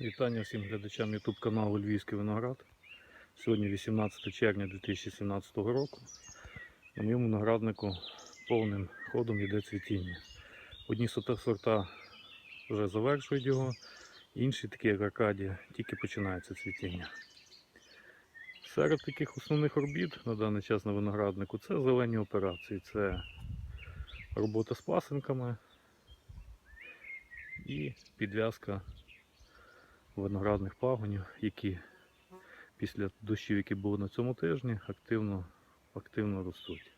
Вітання всім глядачам YouTube каналу Львівський виноград. Сьогодні 18 червня 2017 року. На моєму винограднику повним ходом йде цвітіння. Одні сорта вже завершують його, інші, такі як Аркадія, тільки починається цвітіння. Серед таких основних робіт на даний час на винограднику це зелені операції, це робота з пасинками і підв'язка виноградних пагонів, які після дощів, які були на цьому тижні, активно, активно ростуть.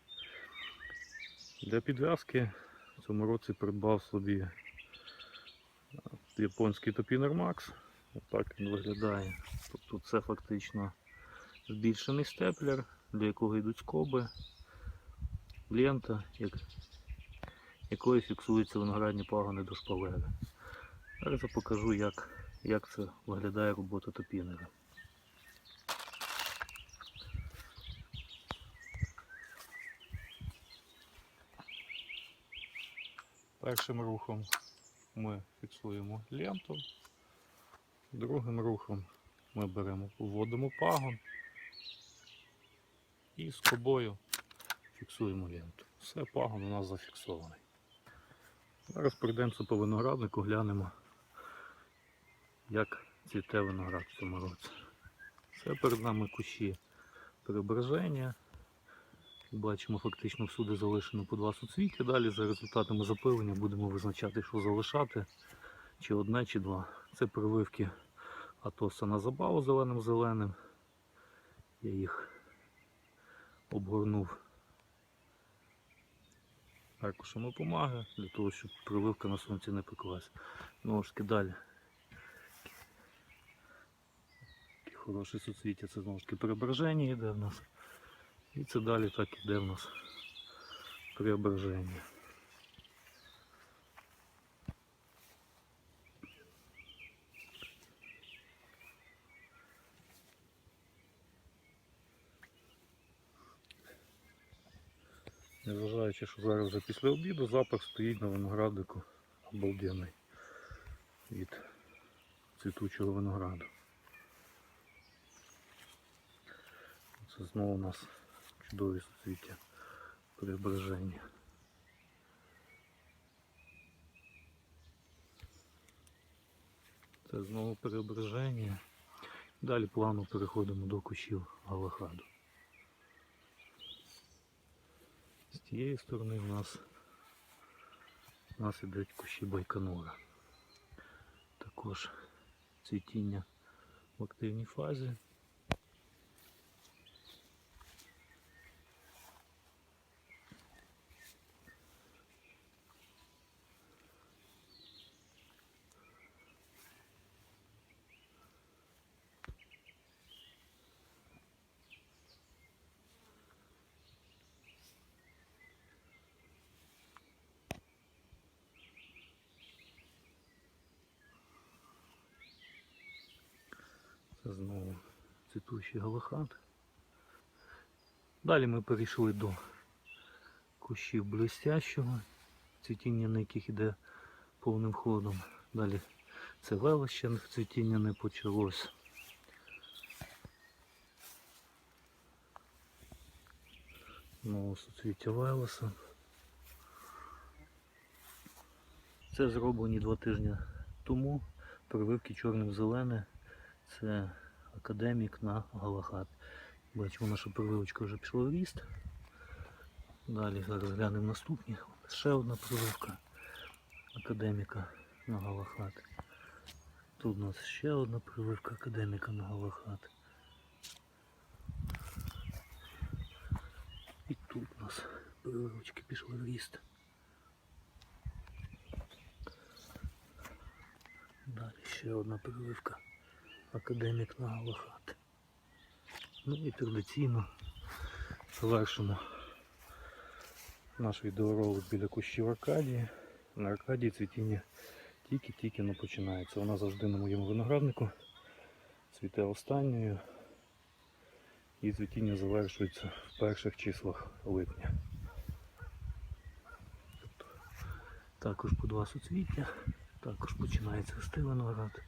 Для підв'язки в цьому році придбав собі е, японський топінер Max. Отак він виглядає. Тобто це фактично збільшений степлер, для якого йдуть скоби, лента, як, якою фіксуються виноградні пагони до шпалери. Зараз я покажу, як як це виглядає робота топінера. Першим рухом ми фіксуємо ленту, другим рухом ми беремо, вводимо пагон і з кобою фіксуємо ленту. Все, пагон у нас зафіксований. Зараз пройдемося по винограднику, глянемо як цвіте виноград в цьому році. Це перед нами кущі переображення. Бачимо, фактично всюди залишено по два суцвіття. Далі за результатами запилення будемо визначати, що залишати, чи одне, чи два. Це прививки Атоса на забаву зеленим-зеленим. Я їх обгорнув аркушем опомаги, для того, щоб прививка на сонці не пеклась. Ну ж таки далі. Такі хороші суцвіття, це знову ж таки преображення йде в нас. І це далі так іде в нас преображення. Незважаючи, що зараз вже після обіду запах стоїть на винограднику обалденний від цвітучого винограду. знову у нас чудові суцвіття преображення. Це знову преображення. Далі плавно переходимо до кущів галахаду. З тієї сторони в нас, у нас ідуть кущі байконура. Також цвітіння в активній фазі. Це знову цвітущий галахат. Далі ми перейшли до кущів блестящого, цвітіння на яких йде повним ходом. Далі це велище цвітіння не почалось. Знову суцвіття велеса. Це зроблені два тижні тому. Прививки чорним зелене. Це академік на Галахат. Бачимо, наша прививочка вже пішла в ріст. Далі зараз глянемо наступні. Ще одна прививка академіка на Галахат. Тут у нас ще одна прививка академіка на Галахат. І тут у нас прививочки пішли в ріст. Далі ще одна прививка академік на Галахат. Ну і традиційно завершимо наш відеоролик біля кущів Аркадії. На Аркадії цвітіння тільки-тільки не починається. Вона завжди на моєму винограднику цвіте останньою і цвітіння завершується в перших числах липня. Тобто, також по два суцвіття, також починається виноград.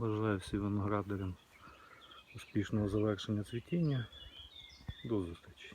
Бажаю всім виноградарям успішного завершення цвітіння. До зустрічі!